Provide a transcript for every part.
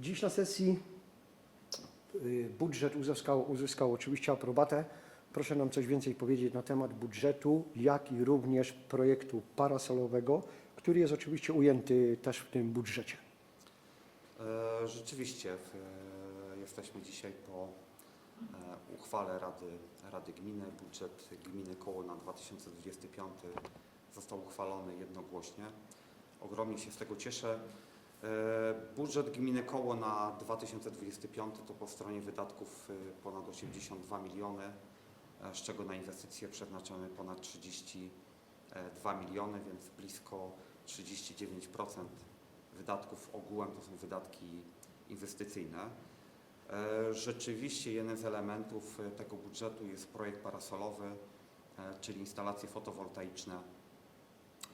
Dziś na sesji y, budżet uzyskał, uzyskał oczywiście aprobatę. Proszę nam coś więcej powiedzieć na temat budżetu, jak i również projektu parasolowego, który jest oczywiście ujęty też w tym budżecie. E, Rzeczywiście e, jesteśmy dzisiaj po uchwale Rady, Rady Gminy. Budżet gminy Koło na 2025 został uchwalony jednogłośnie. Ogromnie się z tego cieszę. E, Budżet gminy Koło na 2025 to po stronie wydatków e, ponad 82 miliony, e, z czego na inwestycje przeznaczamy ponad 32 miliony, więc blisko 39% wydatków ogółem to są wydatki inwestycyjne. E, Rzeczywiście jednym z elementów e, tego budżetu jest projekt parasolowy, e, czyli instalacje fotowoltaiczne,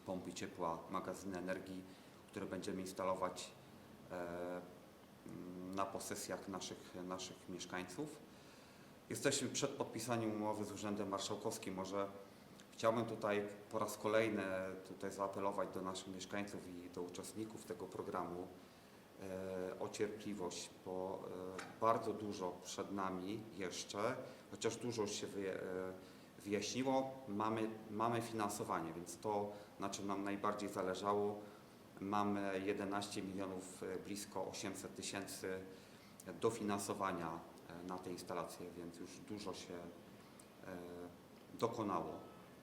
pompy ciepła, magazyny energii, które będziemy instalować mm, na posesjach naszych, naszych mieszkańców. Jesteśmy przed podpisaniem umowy z Urzędem Marszałkowskim. Może Chciałbym tutaj po raz kolejny tutaj zaapelować do naszych mieszkańców i do uczestników tego programu o cierpliwość, bo e, bardzo dużo przed nami jeszcze, chociaż dużo się e, wyjaśniło, mamy, mamy finansowanie, więc to, na czym nam najbardziej zależało, mamy 11 milionów, e, blisko 800 tysięcy dofinansowania e, na te instalacje, więc już dużo się e, dokonało.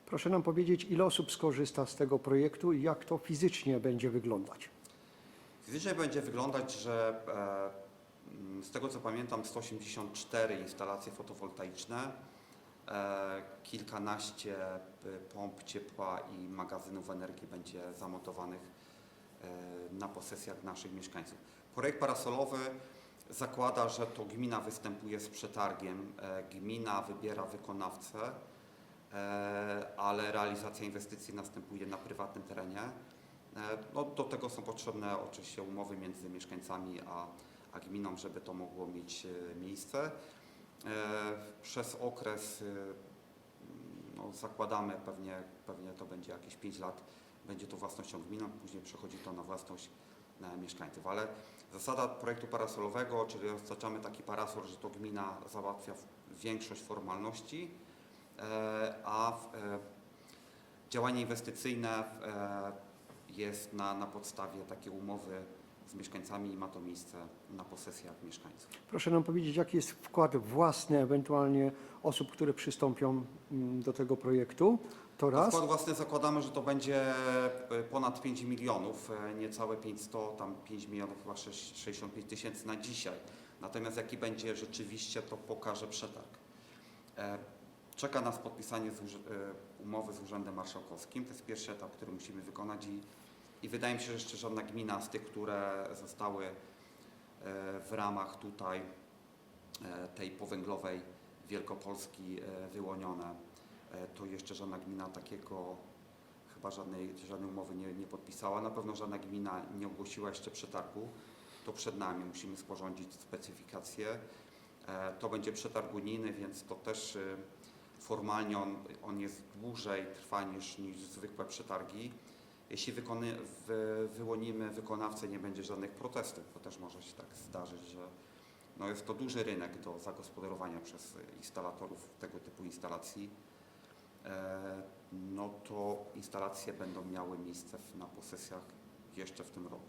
Proszę nam powiedzieć, ile osób skorzysta z tego projektu i jak to fizycznie będzie wyglądać. Fizycznie będzie wyglądać, że e, z tego co pamiętam 184 instalacje fotowoltaiczne, e, kilkanaście e, pomp ciepła i magazynów energii będzie zamontowanych e, na posesjach naszych mieszkańców. Projekt parasolowy zakłada, że to gmina występuje z przetargiem, e, gmina wybiera wykonawcę, e, ale realizacja inwestycji następuje na prywatnym terenie. E, No, do tego są potrzebne oczywiście umowy między mieszkańcami a, a gminą, żeby to mogło mieć e, miejsce. E, Przez okres, no, zakładamy pewnie, pewnie to będzie jakieś 5 lat, będzie to własnością gminy, później przechodzi to na własność mieszkańców. Ale zasada projektu parasolowego, czyli roztaczamy taki parasol, że to gmina załatwia większość formalności, a w, działanie inwestycyjne jest na, na podstawie takiej umowy z mieszkańcami i ma to miejsce na posesjach mieszkańców. Proszę nam powiedzieć, jaki jest wkład własny ewentualnie osób, które przystąpią mm, do tego projektu. To raz. Wkład własny zakładamy, że to będzie e, ponad 5 milionów, e, niecałe 500, tam 5 milionów, chyba 6, 65 tysięcy na dzisiaj. Natomiast jaki będzie rzeczywiście, to pokaże przetarg. E, Czeka nas podpisanie z, e, umowy z Urzędem Marszałkowskim. To jest pierwszy etap, który musimy wykonać i, i wydaje mi się, że jeszcze żadna gmina z tych, które zostały e, w ramach tutaj e, tej powęglowej Wielkopolski e, wyłonione, to jeszcze żadna gmina takiego chyba żadnej, żadnej umowy nie, nie podpisała. Na pewno żadna gmina nie ogłosiła jeszcze przetargu. To przed nami musimy sporządzić specyfikację. To będzie przetarg unijny, więc to też formalnie on, on jest dłużej, trwa niż, niż zwykłe przetargi. Jeśli wykony, wy, wyłonimy wykonawcę, nie będzie żadnych protestów, bo też może się tak zdarzyć, że no jest to duży rynek do zagospodarowania przez instalatorów tego typu instalacji. E, No to instalacje będą miały miejsce w- na posesjach jeszcze w tym roku,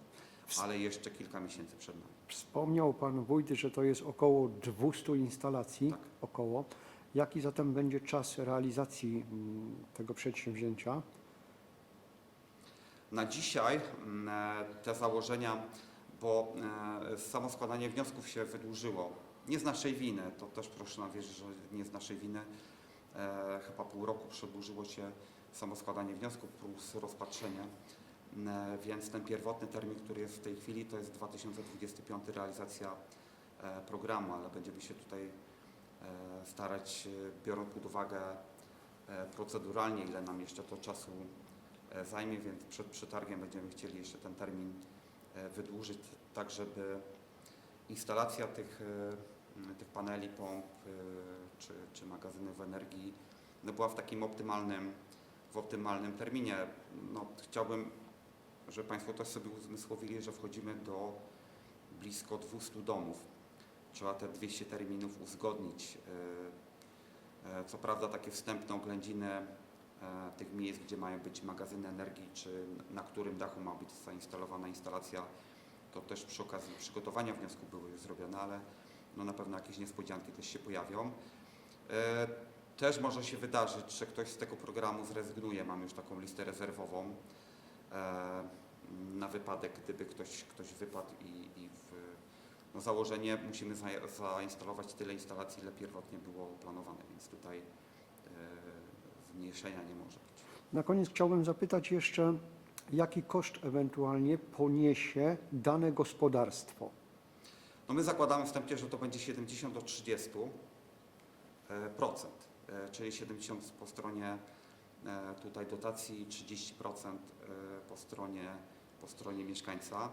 ale jeszcze kilka miesięcy przed nami. Wspomniał Pan Wójt, że to jest około 200 instalacji. Tak. Około. Jaki zatem będzie czas realizacji mm, tego przedsięwzięcia? Na dzisiaj mm, e, te założenia, bo e, samo składanie wniosków się wydłużyło. Nie z naszej winy, to też proszę nam wierzyć, że nie z naszej winy. E, Chyba pół roku przedłużyło się samo składanie wniosków plus rozpatrzenie. Mm, Więc ten pierwotny termin, który jest w tej chwili, to jest 2025 realizacja programu, ale będziemy się tutaj starać, biorąc pod uwagę proceduralnie, ile nam jeszcze to czasu zajmie, więc przed przetargiem będziemy chcieli jeszcze ten termin e, wydłużyć, tak żeby instalacja tych, e, tych paneli, pomp e, czy, czy magazynów energii no była w takim optymalnym w optymalnym terminie. No, chciałbym, żeby Państwo też sobie uzmysłowili, że wchodzimy do blisko 200 domów. Trzeba te 200 terminów uzgodnić. E, e, Co prawda takie wstępne oględziny e, tych miejsc, gdzie mają być magazyny energii, czy na którym dachu ma być zainstalowana instalacja, to też przy okazji przygotowania wniosku były już zrobione, ale no na pewno jakieś niespodzianki też się pojawią. E, Też może się wydarzyć, że ktoś z tego programu zrezygnuje. Mam już taką listę rezerwową e, na wypadek, gdyby ktoś, ktoś wypadł i, i w no założenie musimy za, zainstalować tyle instalacji, ile pierwotnie było planowane, więc tutaj e, zmniejszenia nie może być. Na koniec chciałbym zapytać jeszcze, jaki koszt ewentualnie poniesie dane gospodarstwo? No my zakładamy wstępnie, że to będzie 70 do 30 e, procent, e, czyli 70 po stronie e, tutaj dotacji, 30 procent po stronie, po stronie mieszkańca.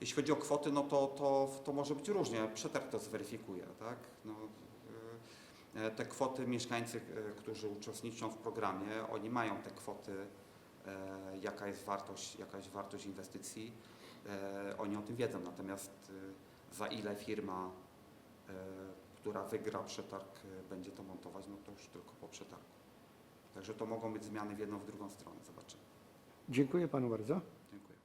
Jeśli chodzi o kwoty, no to, to, to może być różnie. Przetarg to zweryfikuje, tak? No, te kwoty mieszkańcy, e, którzy uczestniczą w programie, oni mają te kwoty, e, jaka jest wartość, jaka jest wartość inwestycji. E, Oni o tym wiedzą, natomiast e, za ile firma, e, która wygra przetarg, e, będzie to montować, no to już tylko po przetargu. Także to mogą być zmiany w jedną, w drugą stronę. Zobaczymy. Dziękuję panu bardzo. Dziękuję.